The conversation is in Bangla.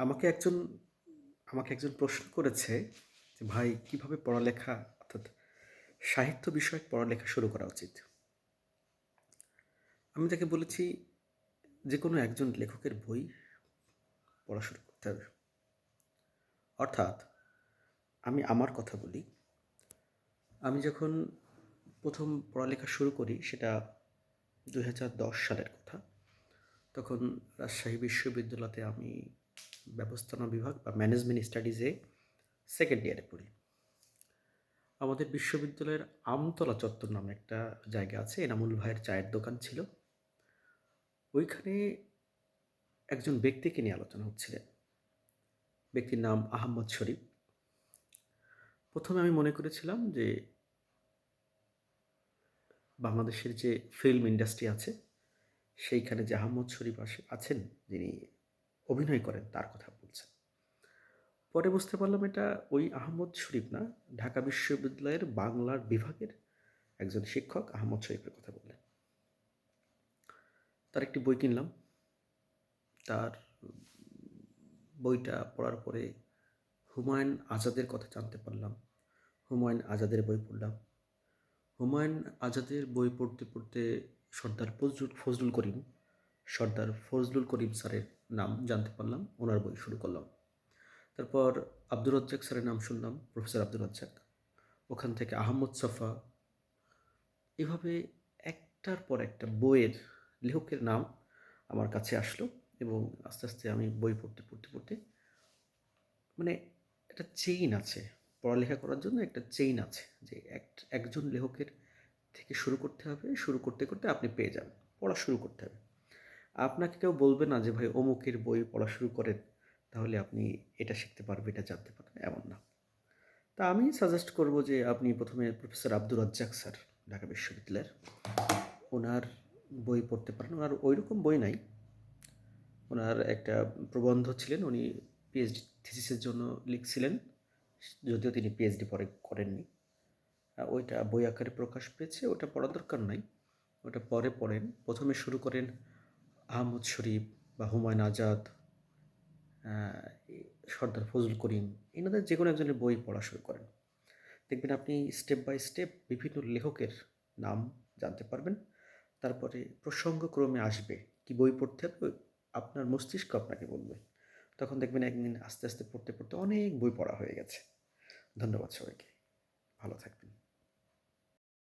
আমাকে একজন আমাকে একজন প্রশ্ন করেছে যে, ভাই, কীভাবে পড়ালেখা অর্থাৎ সাহিত্য বিষয়ক পড়ালেখা শুরু করা উচিত? আমি তাকে বলেছি যে কোনো একজন লেখকের বই পড়া শুরু করতে হবে। অর্থাৎ আমি আমার কথা বলি, আমি যখন প্রথম পড়ালেখা শুরু করি সেটা দু হাজার দশ সালের কথা, তখন রাজশাহী বিশ্ববিদ্যালয়তে আমি ব্যবস্থাপনা বিভাগ বা ম্যানেজমেন্ট স্টাডিজে সেকেন্ড ইয়ারে পড়ি। আমাদের বিশ্ববিদ্যালয়ের আমতলা চত্বর নামে একটা জায়গা আছে, এনামুল ভাইয়ের চায়ের দোকান ছিল। ওইখানে একজন ব্যক্তিকে নিয়ে আলোচনা হচ্ছিলেন। ব্যক্তির নাম আহম্মদ শরীফ। প্রথমে আমি মনে করেছিলাম যে বাংলাদেশের যে ফিল্ম ইন্ডাস্ট্রি আছে, সেইখানে যে আহম্মদ শরীফ আছেন, যিনি অভিনয় করেন, তার কথা বলছেন। পরে বুঝতে পারলাম এটা ওই আহমদ শরীফ না, ঢাকা বিশ্ববিদ্যালয়ের বাংলার বিভাগের একজন শিক্ষক আহমদ শরীফের কথা বললেন। তার একটি বই কিনলাম। তার বইটা পড়ার পরে হুমায়ুন আজাদের কথা জানতে পারলাম। হুমায়ুন আজাদের বই পড়লাম। হুমায়ুন আজাদের বই পড়তে পড়তে সর্দার ফজলুল ফজলুল করিম সর্দার ফজলুল করিম স্যারের নাম জানতে পারলাম, ওনার বই শুরু করলাম। তারপর আব্দুর রজ্জাক স্যারের নাম শুনলাম, প্রফেসর আব্দুর রাজ্জাক। ওখান থেকে আহমদ সফা। এভাবে একটার পর একটা বইয়ের লেখকের নাম আমার কাছে আসলো এবং আস্তে আস্তে আমি বই পড়তে পড়তে পড়তে মানে একটা চেইন আছে, পড়ালেখা করার জন্য একটা চেইন আছে যে এক, একজন লেখকের থেকে শুরু করতে হবে, শুরু করতে করতে আপনি পেয়ে যাবেন, পড়া শুরু করতে হবে। আপনাকে কেউ বলবে না যে, ভাই, অমুকের বই পড়া শুরু করেন, তাহলে আপনি এটা শিখতে পারবেন, এটা জানতে পারবেন। এমন না। তা আমি সাজেস্ট করব যে, আপনি প্রথমে প্রফেসর আব্দুর রাজ্জাক স্যার, ঢাকা বিশ্ববিদ্যালয়ের। ওনার বই পড়তে পারেন। ওনার ওই রকম বই নাই। ওনার একটা প্রবন্ধ ছিলেন, উনি পিএইচডি থিসিসের জন্য লিখছিলেন, যদিও তিনি পিএইচডি পরে করেননি। ওইটা বই আকারে প্রকাশ পেয়েছে ওটা পড়ার দরকার নাই। ওটা পরে পড়েন। প্রথমে শুরু করেন আহমদ শরীফ বা হুমায়ুন আজাদ সর্দার ফজল করিম, এনাদের যে কোনো একজনের বই পড়া শুরু করেন। দেখবেন আপনি স্টেপ বাই স্টেপ বিভিন্ন লেখকের নাম জানতে পারবেন। তারপরে প্রসঙ্গক্রমে আসবে কি বই পড়তে হবে, আপনার মস্তিষ্ক আপনাকে বলবে। তখন দেখবেন একদিন আস্তে আস্তে পড়তে পড়তে অনেক বই পড়া হয়ে গেছে। ধন্যবাদ সবাইকে। ভালো থাকবেন।